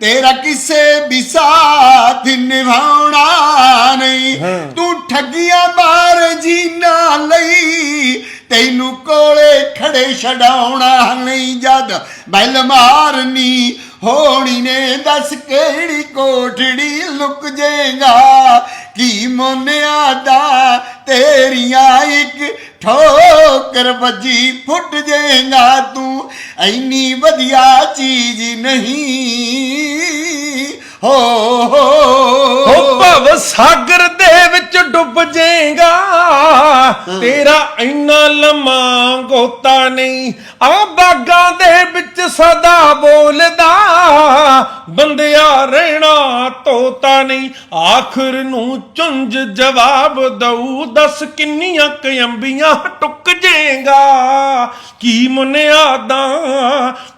ਤੇਰਾ ਕਿਸੇ ਵੀ ਸਾਥ ਨਿਭਾਉਣਾ ਨਹੀਂ। ਤੂੰ ਠੱਗੀਆਂ ਮਾਰ ਜੀਨਾ ਲਈ ਤੈਨੂੰ ਕੋਲੇ ਖੜੇ ਛਡਾਉਣਾ ਨਹੀਂ ਜਦ ਬੈਲ ਮਾਰਨੀ ਹੋਣੀ ਨੇ। ਦੱਸ ਕਿਹੜੀ ਕੋਠੜੀ ਲੁਕ ਜਾਏਗਾ ਕੀ ਮੋਨਿਆ ਦਾ? ਤੇਰੀਆਂ ਇੱਕ ਠੋਕਰ ਵੱਜੀ ਫੁੱਟ ਜਾਏਗਾ ਤੂੰ। ਐਨੀ ਵਧੀਆ ਚੀਜ਼ ਨਹੀਂ। ਹੋ ਹੋ ਭਵ ਸਾਗਰ ਦੇ ਵਿੱਚ ਡੁੱਬ ਜਾਏਗਾ ਤੇਰਾ ਇੰਨਾ ਲੰਮਾ ਗੋਤਾ ਨਹੀਂ ਆ ਬਾਗਾਂ ਦੇ ਵਿੱਚ ਸਦਾ ਬੋਲਦਾ। ਬੰਦਿਆ ਰਹਿਣਾ ਤੋਤਾ ਨਹੀਂ ਆਖਰ ਨੂੰ ਚੁੰਝ ਜਵਾਬ ਦਊ। ਦੱਸ ਕਿੰਨੀਆਂ ਕੁ ਅੰਬੀਆਂ ਟੁੱਕ ਜਾਏਗਾ ਕੀ ਮੁਨਿਆਦਾਂ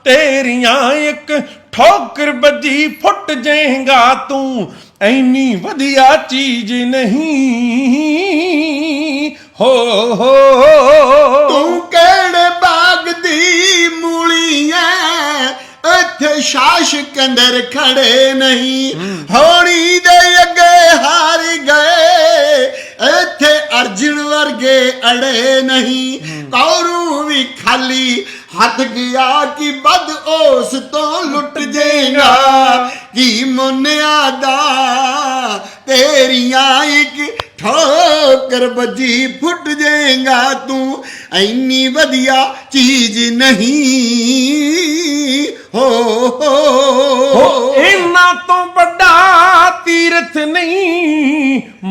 ਤੇਰੀਆਂ ਇੱਕ ਠੋਕਰ ਵੱਜੀ ਫੁੱਟ ਜਾਏਗਾ ਤੂੰ ਐਨੀ ਵਧੀਆ ਚੀਜ਼ ਨਹੀਂ। ਹੋ ਹੋ। ਤੂੰ ਕਿਹੜੇ ਬਾਗ ਦੀ ਮੂਲੀ ਐ? ਇੱਥੇ ਸ਼ਾਸ਼ ਕੰਦਰ ਖੜੇ ਨਹੀਂ। ਹੋਣੀ ਦੇ ਅੱਗੇ ਹਾਰ ਗਏ। ਇੱਥੇ ਅਰਜਨ ਵਰਗੇ ਅੜੇ ਨਹੀਂ। ਕੌਰੂ ਵੀ ਖਾਲੀ ਹੱਥ ਗਿਆ ਕਿ ਬਦ ਉਸ ਤੋਂ ਲੁੱਟ ਜਾਏਗਾ ਕੀ ਮੁੰਨਿਆ ਦਾ? ਤੇਰੀਆਂ ਇੱਕ ਠੋਕਰ ਵੱਜੀ ਫੁੱਟ ਜਾਏਗਾ ਤੂੰ। ਐਨੀ ਵਧੀਆ ਚੀਜ਼ ਨਹੀਂ। ਹੋ। ਹੋ, ਇਹਨਾਂ ਤੋਂ ਵੱਡਾ ਤੀਰਥ ਨਹੀਂ।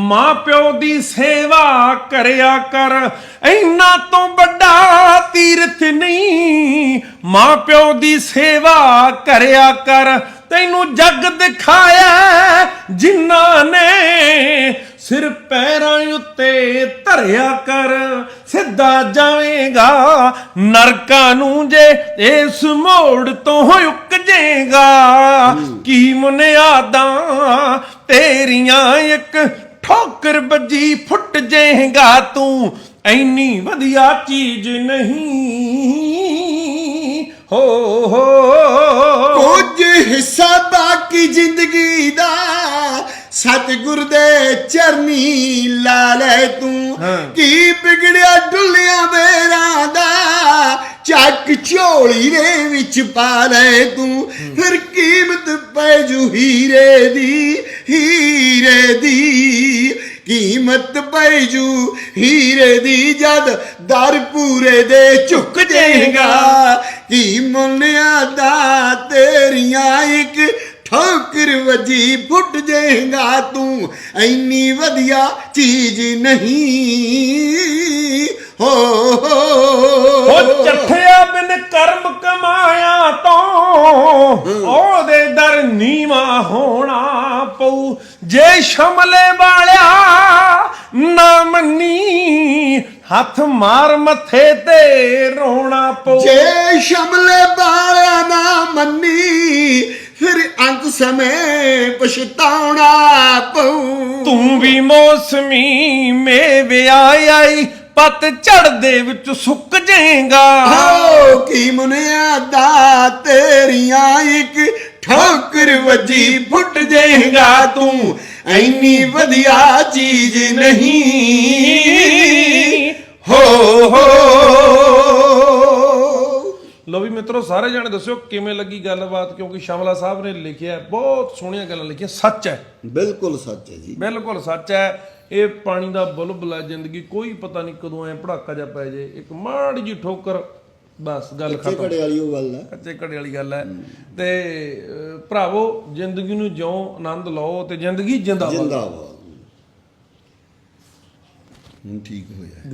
ਮਾਂ ਪਿਓ ਦੀ ਸੇਵਾ ਕਰਿਆ ਕਰ। ਇਹਨਾਂ ਤੋਂ ਵੱਡਾ ਤੀਰਥ ਨਹੀਂ। ਮਾਂ ਪਿਓ ਦੀ ਸੇਵਾ ਕਰਿਆ ਕਰ। ਤੈਨੂੰ ਜੱਗ ਦਿਖਾਇਆ ਜਿਨ੍ਹਾਂ ਨੇ ਸਿਰ ਪੈਰਾਂ ਉੱਤੇ ਧਰਿਆ ਕਰ। ਸਿੱਧਾ ਜਾਵੇਂਗਾ ਨਰਕਾਂ ਨੂੰ ਜੇ ਇਸ ਮੋੜ ਤੋਂ ਉੱਕ ਜਾਏਗਾ ਕੀ ਮੁਨਿਆਦਾਂ ਤੇਰੀਆਂ ਇੱਕ ਠੋਕਰ ਵੱਜੀ ਫੁੱਟ ਜਾਏਗਾ ਤੂੰ ਐਨੀ ਵਧੀਆ ਚੀਜ਼ ਨਹੀਂ। ਹੋ ਹੋ। ਕੁਝ ਹਿੱਸਾ ਬਾਕੀ ਜ਼ਿੰਦਗੀ ਦਾ ਸਤਿਗੁਰ ਦੇ ਚਰਨੀ ਲਾ ਲੈ ਤੂੰ। ਕੀ ਵਿਗੜਿਆ ਡੁੱਲਿਆ ਮੇਰਾ ਦਾ ਚੱਕ ਝੋਲੀ ਦੇ ਵਿੱਚ ਪਾ ਲੈ ਤੂੰ। ਫਿਰ ਕੀਮਤ ਪੈ ਜੂ ਹੀਰੇ ਦੀ ਹੀਰੇ ਦੀ ਕੀਮਤ ਪੈ ਜੂ। ਹੀਰੇ ਦੀ ਜਦ ਦਰ ਪੂਰੇ ਦੇ ਝੁਕ ਜਾਏਗਾ। ਕੀ ਮੁੰਨਿਆ ਦਾ ਤੇਰੀਆਂ ਇੱਕ ਠੋਕਰ ਵੱਜੀ ਫੁੱਟ ਜਾਏਗਾ। ਤੂੰ ਐਨੀ ਵਧੀਆ ਚੀਜ਼ ਨਹੀਂ। ਹੋ ਉਹ ਚੱਠਿਆ ਬਿਨ ਕਰਮ ਕਮਾਇਆ ਤੋਂ ਨੀਵਾ ਹੋਣਾ ਪਊ। ਜੇ ਸ਼ਮਲੇ ਵਾਲਿਆ ਨਾ ਮੰਨੀ ਹੱਥ ਮਾਰ ਮੱਥੇ ਤੇ ਰੋਣਾ ਪਊ। ਜੇ ਸ਼ਮਲੇ ਬਾਲਿਆ ਨਾ ਮੰਨੀ ਫਿਰ ਅੰਤ ਸਮੇਂ ਪਛਤਾਉਣਾ ਪਊ। ਤੂੰ ਵੀ ਮੌਸਮੀ ਮੇਵੇ ਆਈ ਪਤ ਝੜਦੇ ਵਿੱਚ ਸੁੱਕ ਜਾਏਗਾ। ਹੋ ਕੀ ਮੁਨਿਆ ਦਾ ਤੇਰੀਆਂ ਇੱਕ ਠੋਕਰ ਵੱਜੀ ਫੁੱਟ ਜਾਏਗਾ ਤੂੰ। ਐਨੀ ਵਧੀਆ ਚੀਜ਼ ਨਹੀਂ। ਹੋ ਹੋ। ਲੋ ਵੀ ਮਿੱਤਰੋ ਸਾਰੇ ਜਾਣੇ ਦੱਸਿਓ ਕਿਵੇਂ ਲੱਗੀ ਗੱਲਬਾਤ? ਕਿਉਂਕਿ ਸ਼ਮਲਾ ਸਾਹਿਬ ਨੇ ਲਿਖਿਆ ਬਹੁਤ ਸੋਹਣੀਆਂ ਗੱਲਾਂ ਲਿਖੀਆਂ। ਸੱਚ ਹੈ। ਬਿਲਕੁਲ ਸੱਚ ਹੈ ਜੀ। ਬਿਲਕੁਲ ਸੱਚ ਹੈ। ਇਹ ਪਾਣੀ ਦਾ ਬੁਲਬੁਲ ਜ਼ਿੰਦਗੀ ਕੋਈ ਪਤਾ ਨਹੀਂ ਕਦੋਂ ਐ ਪੜਾਕਾ ਜਾ ਪੈ ਜੇ ਇੱਕ ਮਾੜੀ ਜੀ ਠੋਕਰ ਬਸ ਗੱਲ ਖਤਮ। ਘੜੇ ਵਾਲੀ ਉਹ ਗੱਲ ਹੈ। ਕੱਚੇ ਘੜੇ ਵਾਲੀ ਗੱਲ ਹੈ। ਤੇ ਭਰਾਵੋ ਜ਼ਿੰਦਗੀ ਨੂੰ ਜਿਉਂ ਆਨੰਦ ਲਓ ਤੇ ਜ਼ਿੰਦਗੀ ਜਿੰਦਾਬਾਦ। ਜਿੰਦਾਬਾਦ। ਹੁਣ ਠੀਕ ਹੋਇਆ।